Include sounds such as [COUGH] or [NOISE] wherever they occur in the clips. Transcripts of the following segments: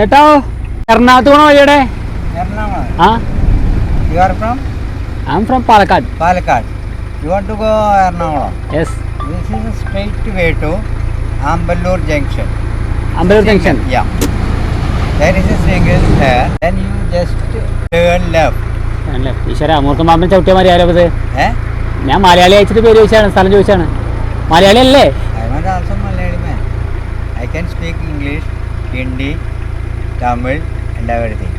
ഏട്ടോ എറണാകുളത്ത് പോണ വഴിയുടെ. ആ You are from I'm from Palakkad Palakkad. You want to go Ernakulam. Yes is a straight way to Amballur Junction. Amballoor junction Yeah. There is a single there. Then you just turn left. ഈശ്വര മൂർക്കം പാമ്പിന് ചവിട്ടിയ മലയാളം ഇത് Eh? ഞാൻ മലയാളി അയച്ചിട്ട് പേര് ചോദിച്ചാണ് സ്ഥലം ചോദിച്ചാണ് മലയാളി അല്ലേ I am also Malayali man. I can speak English, Everything.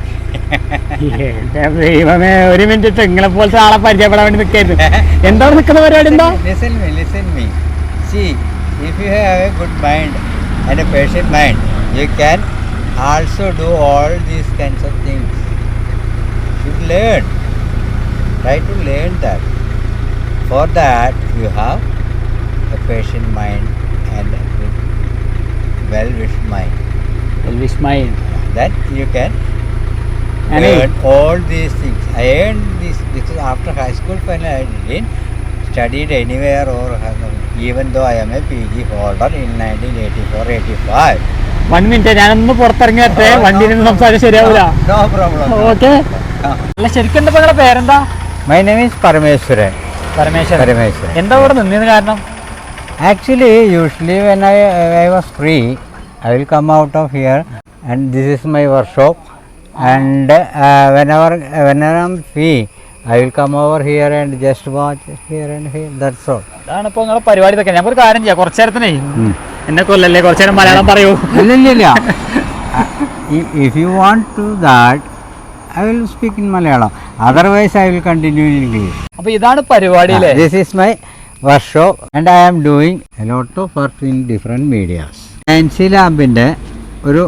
എന്റെ ദൈവമേ ഒരു മിനിറ്റ് നിങ്ങളെ പോലത്തെ ആളെ പരിചയപ്പെടാൻ വേണ്ടി നിൽക്കായിരുന്നു എന്താണ് നിൽക്കുന്ന പരിപാടി എന്താ Listen me, listen me. See, if you have a good mind and a patient mind, you can also do all these kinds of things. You should learn. Try to learn that. For that, you have a patient mind and a well-wished mind. Wish my Then you can Any. learn all these things. I earned this This is after high school finally I didn't studied anywhere or even though I am a PG holder in 1984-85. One minute ഞാനൊന്ന് പുറത്തിറങ്ങി വരട്ടെ വണ്ടിയിൽ നിന്ന് സംസാരിച്ച് ശരിയാവില്ല No problem. Okay Ah. അല്ല ശരിക്കും എന്താ നിങ്ങളുടെ പേരെന്താ My name is Parameswaran Parameswaran Parameswaran എന്താ ഇവിടെ നിന്നതിന് കാരണം Actually, usually when I, I was free, I will come out of here and this is my workshop. And uh, whenever whenever I'm free, I will come over here and just watch here and here. That's all. അതാണ് ഇപ്പൊ നിങ്ങളെ പരിപാടി ഇതൊക്കെ ഞാൻ ഒരു കാര്യം ചെയ്യാം കുറച്ചു നേരത്തിനേ എന്നെ കൊല്ലല്ലേ കുറച്ചു നേരം മലയാളം പറയൂ ഇല്ലില്ല if you want to that i will speak in malayalam otherwise i will continue in english അപ്പൊ ഇതാണ് പരിപാടി അല്ലേ this is my workshop and i am doing a lot of work in different medias fancy ലാമ്പിന്റെ ഒരു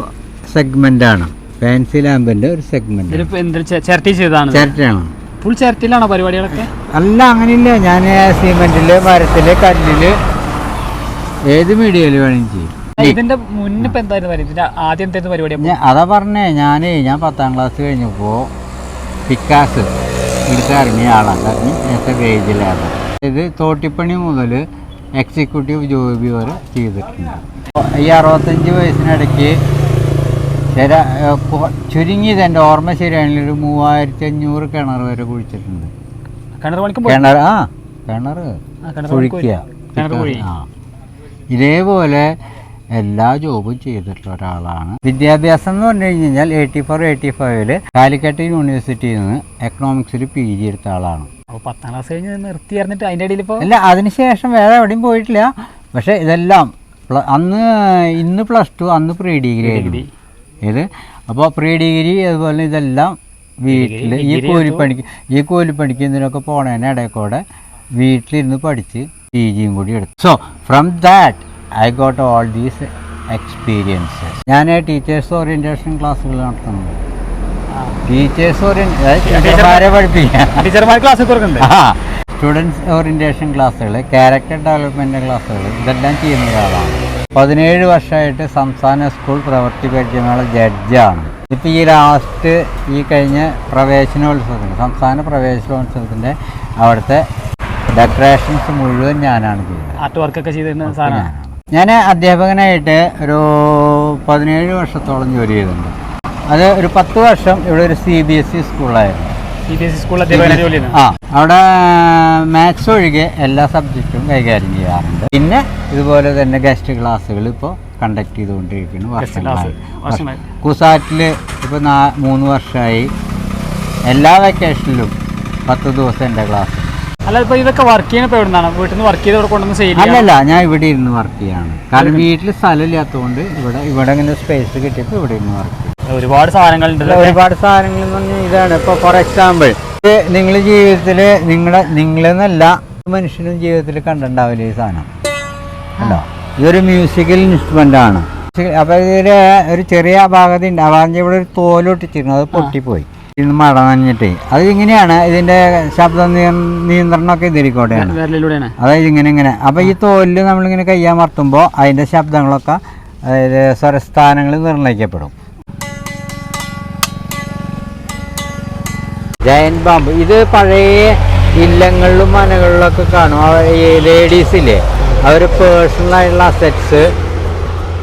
segment ആണ്. Fancy ലാമ്പിന്റെ ഒരു segment ഇതിലിപ്പോ എന്ത് ചിരട്ടി ചെയ്തതാണ് ചിരട്ടയാണ്. ഫുൾ ചിരട്ടിയിലാണോ പരിപാടികളൊക്കെ? അല്ല അങ്ങനെയില്ല. ഞാൻ സിമെന്റിൽ മരത്തിൽ കല്ലിൽ ഏത് മീഡിയയിൽ വേണമെങ്കിൽ ചെയ്യും. ഇതിന്റെ മുന്നിപ്പോ എന്തായിരുന്നു ഇതിന്റെ ആദ്യം എന്തായിരുന്നു പരിപാടി? ഞാൻ അതാ പറഞ്ഞേ ഞാനേ ഞാൻ പത്താം ക്ലാസ് കഴിഞ്ഞപ്പോ പിക്കാസ് ഇറങ്ങിയ ആളാണ്. നേരത്തെ വേജിലാണ് ഇത് തോട്ടിപ്പണി മുതൽ എക്സിക്യൂട്ടീവ് ജോബി വരെ ചെയ്തിട്ടുണ്ട്. ഈ അറുപത്തഞ്ച് വയസ്സിനിടയ്ക്ക് ചില ചുരുങ്ങിയത് എന്റെ ഓർമ്മ ശരിയാണെങ്കിൽ ഒരു മൂവായിരത്തി അഞ്ഞൂറ് കിണർ വരെ കുഴിച്ചിട്ടുണ്ട്. കിണർ ആ കിണർ കുഴിക്കുക. ആ. ഇതേപോലെ എല്ലാ ജോബും ചെയ്തിട്ടുള്ള ഒരാളാണ്. വിദ്യാഭ്യാസം എന്ന് പറഞ്ഞു കഴിഞ്ഞാൽ എയ്റ്റി ഫോർ എയ്റ്റി ഫൈവിൽ കാലിക്കറ്റ് യൂണിവേഴ്സിറ്റിയിൽ നിന്ന് എക്കണോമിക്സിൽ പി ജി എടുത്ത ആളാണ്. പത്താം ക്ലാസ് കഴിഞ്ഞ് നിർത്തി അറിഞ്ഞിട്ട് അതിന്റെ ഇടയിൽ ഇപ്പോൾ അല്ല അതിനുശേഷം വേറെ എവിടെയും പോയിട്ടില്ല. പക്ഷേ ഇതെല്ലാം അന്ന് ഇന്ന് പ്ലസ് ടു അന്ന് പ്രീ ഡിഗ്രി ആയിരുന്നു. ഇത് അപ്പോൾ പ്രീ ഡിഗ്രി അതുപോലെ ഇതെല്ലാം വീട്ടിൽ ഈ കൂലിപ്പണിക്ക് ഈ കൂലിപ്പണിക്ക് ഇതിനൊക്കെ പോണേനെ ഇടയ്ക്കൂടെ കൂടെ വീട്ടിലിരുന്ന് പഠിച്ച് പി ജിയും കൂടി എടുത്തു. So from that I got all these experiences ഞാൻ ടീച്ചേഴ്സ് ഓറിയന്റേഷൻ ക്ലാസ്സുകൾ നടത്തുന്നുണ്ട് ടീച്ചേഴ്സ് ഓറിയന്റേഷന്മാരെ പഠിപ്പിക്കാം. ടീച്ചർമാർ ക്ലാസ് ആ സ്റ്റുഡൻസ് ഓറിയന്റേഷൻ ക്ലാസ്സുകൾ ക്യാരക്ടർ ഡെവലപ്മെന്റ് ക്ലാസ്സുകൾ ഇതെല്ലാം ചെയ്യുന്ന ഒരാളാണ് പതിനേഴ് വർഷമായിട്ട് സംസ്ഥാന സ്കൂൾ പ്രവൃത്തി പരിചയമുള്ള ജഡ്ജാണ്. ഇപ്പോൾ ഈ ലാസ്റ്റ് ഈ കഴിഞ്ഞ പ്രവേശനോത്സവത്തിന് സംസ്ഥാന പ്രവേശനോത്സവത്തിന്റെ അവിടുത്തെ ഡെക്കറേഷൻസ് മുഴുവൻ ഞാനാണ് ചെയ്തത്. ആർട്ട് വർക്കൊക്കെ ചെയ്തിരുന്ന ഞാൻ അധ്യാപകനായിട്ട് ഒരു പതിനേഴ് വർഷത്തോളം ജോലി ചെയ്തിട്ടുണ്ട്. അത് ഒരു പത്ത് വർഷം ഇവിടെ ഒരു സി ബി എസ് ഇ സ്കൂളായിരുന്നു ആ അവിടെ മാത്സ് ഒഴികെ എല്ലാ സബ്ജക്റ്റും കൈകാര്യം ചെയ്യാറുണ്ട്. പിന്നെ ഇതുപോലെ തന്നെ ഗസ്റ്റ് ക്ലാസ്സുകൾ ഇപ്പോൾ കണ്ടക്ട് ചെയ്തുകൊണ്ടിരിക്കുന്നു വർഷങ്ങളായി. കുസാറ്റിൽ ഇപ്പോൾ നാ മൂന്ന് വർഷമായി. എല്ലാ വെക്കേഷനിലും പത്ത് ദിവസം എന്റെ ക്ലാസ് അല്ല ഇപ്പൊ ഇതൊക്കെ വർക്ക് ചെയ്യുന്നപ്പോ എവിടുന്നാണ്? വീട്ടിൽ നിന്ന് വർക്ക് ചെയ്ത് ഇവിടെ കൊണ്ടുവന്ന് സെയിൽ അല്ലല്ല ഞാൻ ഇവിടെ ഇരുന്ന് വർക്ക് ചെയ്യാണ്. കാരണം വീട്ടിൽ സ്ഥലമില്ലാത്തതുകൊണ്ട് ഇവിടെ ഇവിടെ ഇങ്ങനെ സ്പേസ് കിട്ടിയപ്പോൾ ഇവിടെ ഇരുന്ന് വർക്ക് ചെയ്യും. ഒരുപാട് സാധനങ്ങളുണ്ടല്ലോ ഒരുപാട് സാധനങ്ങൾ എന്ന് പറഞ്ഞാൽ ഇതാണ്. ഇപ്പോൾ ഫോർ എക്സാമ്പിൾ ഇത് നിങ്ങളുടെ ജീവിതത്തിൽ നിങ്ങളെ നിങ്ങളെന്നല്ല മനുഷ്യനും ജീവിതത്തിൽ കണ്ടിട്ടുണ്ടാവില്ല ഈ സാധനം. അല്ലോ ഇതൊരു മ്യൂസിക്കൽ ഇൻസ്ട്രുമെന്റ് ആണ്. അപ്പോൾ ഇതിൽ ഒരു ചെറിയ അപാകത ഉണ്ട്. അപാകത ഇവിടെ ഒരു തോലൊട്ടിച്ചിരുന്നു അത് പൊട്ടിപ്പോയി. ഇന്ന് മഴ നനഞ്ഞിട്ട്. അത് ഇങ്ങനെയാണ്. ഇതിന്റെ ശബ്ദ നിയന്ത്രണം നിയന്ത്രണമൊക്കെ ഇതിരിക്കോട്ടെയാണ് അതായത് ഇങ്ങനെ ഇങ്ങനെ. അപ്പോൾ ഈ തോലിൽ നമ്മളിങ്ങനെ കയ്യാമർത്തുമ്പോൾ അതിന്റെ ശബ്ദങ്ങളൊക്കെ അതായത് സ്വരസ്ഥാനങ്ങൾ നിർണയിക്കപ്പെടും. ജയൻ ബാമ്പ് ഇത് പഴയ ഇല്ലങ്ങളിലും മനകളിലൊക്കെ കാണും. ഈ ലേഡീസില്ലേ അവർ പേഴ്സണലായിട്ടുള്ള അസറ്റ്സ്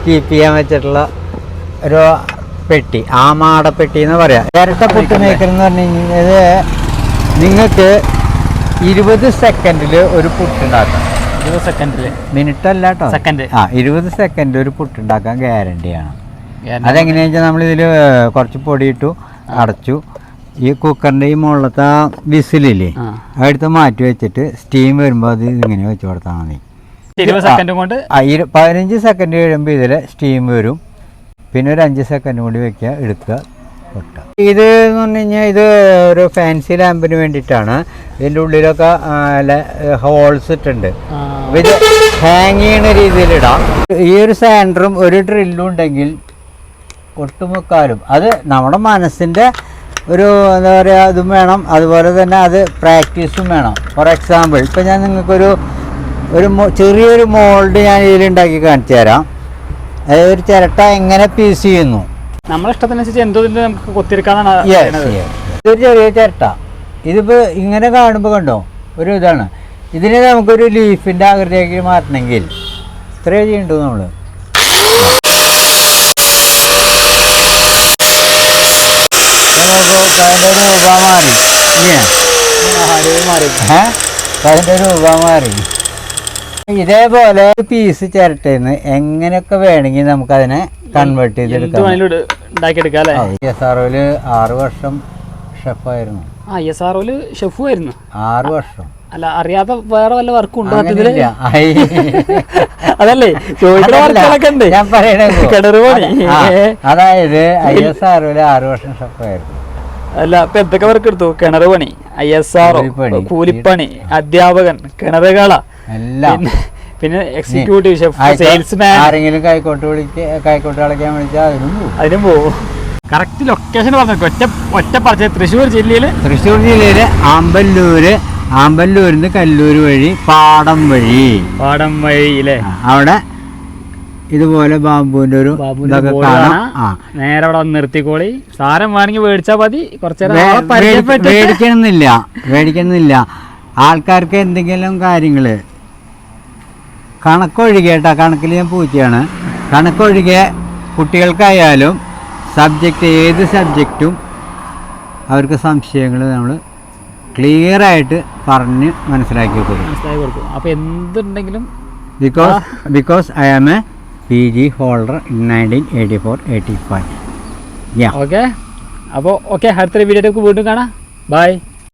കീപ്പ് ചെയ്യാൻ വെച്ചിട്ടുള്ള ഒരു പെട്ടി. ആ ആമാടപ്പെട്ടി എന്ന് പറയാം. ഇരട്ട പുട്ട് മേക്കറെന്ന് പറഞ്ഞു കഴിഞ്ഞാൽ നിങ്ങൾക്ക് ഇരുപത് സെക്കൻഡിൽ ഒരു പുട്ടുണ്ടാക്കാം ഇരുപത് സെക്കൻഡിൽ മിനിറ്റ് അല്ല കേട്ടോ സെക്കൻഡ് ആ ഇരുപത് സെക്കൻഡിൽ ഒരു പുട്ടുണ്ടാക്കാൻ ഗ്യാരണ്ടിയാണ് അതെങ്ങനെയാണെന്ന് വെച്ചാൽ നമ്മളിതിൽ കുറച്ച് പൊടിയിട്ടു അടച്ചു. ഈ കുക്കറിന്റെ ഈ മുകളിലത്തെ വിസിലില്ലേ അടുത്ത് മാറ്റി വെച്ചിട്ട് സ്റ്റീം വരുമ്പോ അത് ഇങ്ങനെ വെച്ച് കൊടുത്താൽ മതി. പതിനഞ്ച് സെക്കൻഡ് കഴിയുമ്പോൾ ഇതിൽ സ്റ്റീം വരും. പിന്നെ ഒരു അഞ്ച് സെക്കൻഡ് കൂടി വെക്കുക എടുക്കുക പൊട്ടുക. ഇത് എന്ന് പറഞ്ഞു കഴിഞ്ഞാൽ ഇത് ഒരു ഫാൻസി ലാമ്പിന് വേണ്ടിയിട്ടാണ്. ഇതിന്റെ ഉള്ളിലൊക്കെ ഹോൾസ് ഇട്ടുണ്ട് ഇത് ഹാങ് ചെയ്യണ രീതിയിലിടാം ഈ ഒരു സാൻഡറും ഒരു ഡ്രില്ലും ഉണ്ടെങ്കിൽ ഒട്ടുമുക്കാലും അത് നമ്മുടെ മനസ്സിന്റെ ഒരു എന്താ പറയുക ഇതും വേണം. അതുപോലെ തന്നെ അത് പ്രാക്ടീസും വേണം. ഫോർ എക്സാമ്പിൾ ഇപ്പം ഞാൻ നിങ്ങൾക്കൊരു ഒരു ചെറിയൊരു മോൾഡ് ഞാൻ ഇതിലുണ്ടാക്കി കാണിച്ചു തരാം. അതായത് ഒരു ചിരട്ട എങ്ങനെ പീസ് ചെയ്യുന്നു. നമ്മളെ ഇഷ്ടത്തിനനുസരിച്ച് എന്തോ നമുക്ക് കൊത്തിരിക്കാന്നാണ്. ഇതൊരു ചെറിയ ചിരട്ട. ഇതിപ്പോൾ ഇങ്ങനെ കാണുമ്പോൾ കണ്ടോ ഒരു ഇതാണ്. ഇതിനെ നമുക്കൊരു ലീഫിന്റെ ആകൃതിയാക്കി മാറ്റണമെങ്കിൽ ഇത്രയേ ചെയ്യണ്ടു നമ്മൾ അതിന്റെ രൂപ മാറി? അതിന്റെ രൂപ മാറി ഇതേപോലെ പീസ് ചിരട്ടേന്ന് എങ്ങനെയൊക്കെ വേണമെങ്കിൽ നമുക്കതിനെ കൺവേർട്ട് ചെയ്തെടുക്കാം. ആറ് വർഷം ഷെഫായിരുന്നു ആ എസ് ആർ ഒൽ ഷെഫു ആയിരുന്നു ആറ് വർഷം. അല്ല അറിയാത്ത വേറെ വല്ല വർക്കും ഉണ്ടോ സത്യത്തിൽ [LAUGHS] അതല്ലേ ചോദിക്കുന്ന വർക്കുകളൊക്കെ ഉണ്ട്. ഞാൻ പറയണേ. [LAUGHS] കിണറ് പണി. അതായത് ഐ എസ് ആർ ഒയിൽ ആറ് വർഷം ഷെഫായിരുന്നു. അല്ല അപ്പൊ എന്തൊക്കെ വർക്ക് എടുത്തു? കിണർ പണി ഐ എസ് ആർ കൂലിപ്പണി. അധ്യാപകൻ കിണറുകള. പിന്നെ എക്സിക്യൂട്ടീവ് ഷെഫ് സെയിൽസ്മാൻ ആരെങ്കിലും കൈക്കോട്ട് വിളിക്കാൻ കൈക്കോട്ട് കളിക്കാൻ വിളിച്ചാൽ അതിനും പോകും. അതിനും പോവും കറക്റ്റ് ലൊക്കേഷൻ പറഞ്ഞു ഒറ്റ ഒറ്റ പറഞ്ഞ തൃശ്ശൂർ ജില്ലയിൽ തൃശ്ശൂർ ജില്ലയിലെ ആമ്പല്ലൂര് ആമ്പല്ലൂരിൽ നിന്ന് കല്ലൂർ വഴി പാടം വഴി. പാടം വഴി അവിടെ ഇതുപോലെ ബാബുവിന്റെ ഒരു ഇതൊക്കെ കാണാം. നേരെ അവിടെ വന്ന് നിർത്തിക്കോളി. സാരം വേണമെങ്കിൽ മേടിച്ചാ മതി. കുറച്ചേരം മേടിക്കണമെന്നില്ല മേടിക്കണമെന്നില്ല ആൾക്കാർക്ക് എന്തെങ്കിലും കാര്യങ്ങൾ കണക്കൊഴികെ കേട്ടോ. കണക്കിൽ ഞാൻ പൂച്ചയാണ്. കണക്കൊഴികെ കുട്ടികൾക്കായാലും സബ്ജക്റ്റ് ഏത് സബ്ജക്റ്റും അവർക്ക് സംശയങ്ങൾ നമ്മൾ ക്ലിയർ ആയിട്ട് പറഞ്ഞ് മനസ്സിലാക്കി കൊടുക്കും. മനസ്സിലാക്കി കൊടുക്കും. അപ്പോൾ എന്തുണ്ടെങ്കിലും because because I am a P G holder in nineteen eighty four eighty five ya okay അപ്പോൾ ഓക്കെ അടുത്തൊരു വീഡിയോ വീണ്ടും കാണാം. ബൈ